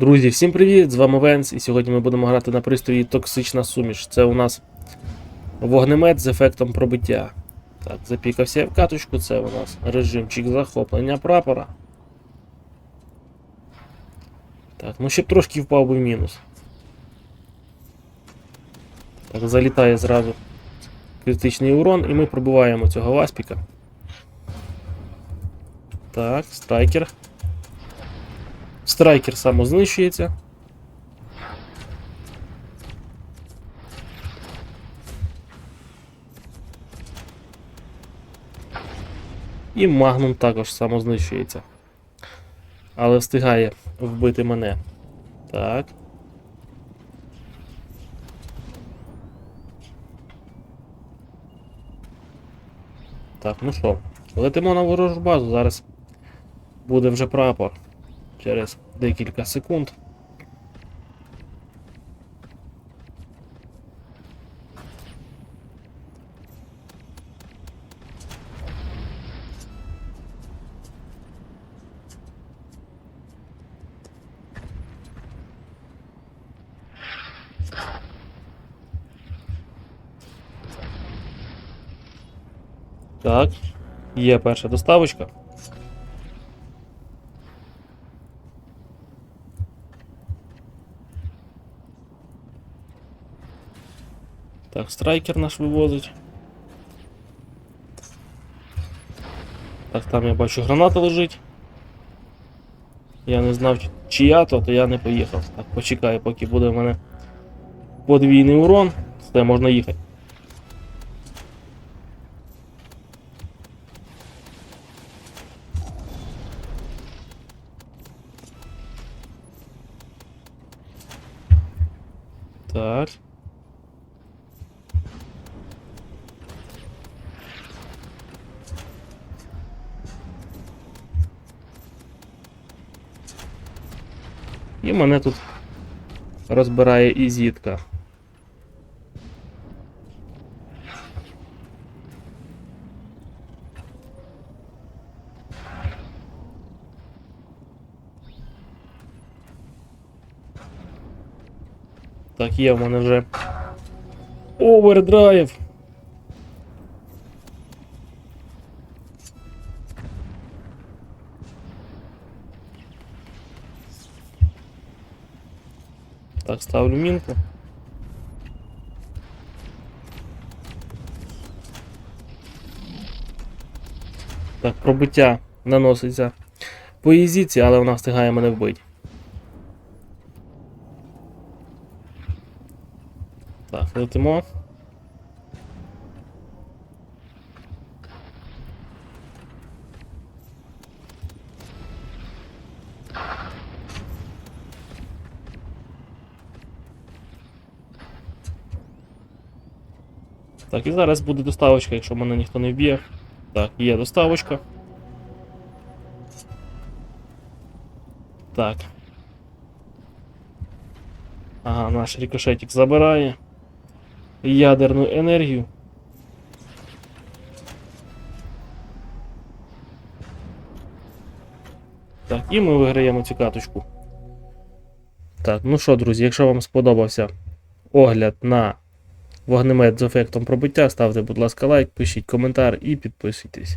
Друзі, всім привіт! З вами Венс, і сьогодні ми будемо грати на пристрої Токсична суміш. Це у нас вогнемет з ефектом пробиття. Так, запікався в каточку, це у нас режимчик захоплення прапора. Так, ну щоб трошки впав би в мінус. Так, залітає зразу критичний урон, і ми пробиваємо цього васпіка. Так, страйкер. Страйкер самознищується. І магнум також самознищується. Але встигає вбити мене. Так. Так, ну що, летимо на ворожу базу. Зараз буде вже прапор через декілька секунд. Так, є перша доставочка. Так, страйкер наш вивозить. Так, там я бачу граната лежить. Я не знав, чия то, то я не поїхав. Так, почекаю, поки буде в мене подвійний урон. Все, можна їхати. Так. І мене тут розбирає і зітка. Так, є в мене вже овердрайв. Так, ставлю мінку. Так, пробиття наноситься по ізіці, але вона встигає мене вбити. Так, летимо. Так, і зараз буде доставочка, якщо мене ніхто не вб'є. Так, є доставочка. Так. Ага, наш рикошетик забирає ядерну енергію. Так, і ми виграємо цю каточку. Так, ну що, друзі, якщо вам сподобався огляд на вогнемет з ефектом пробиття, ставте, будь ласка, лайк, пишіть коментар і підписуйтесь.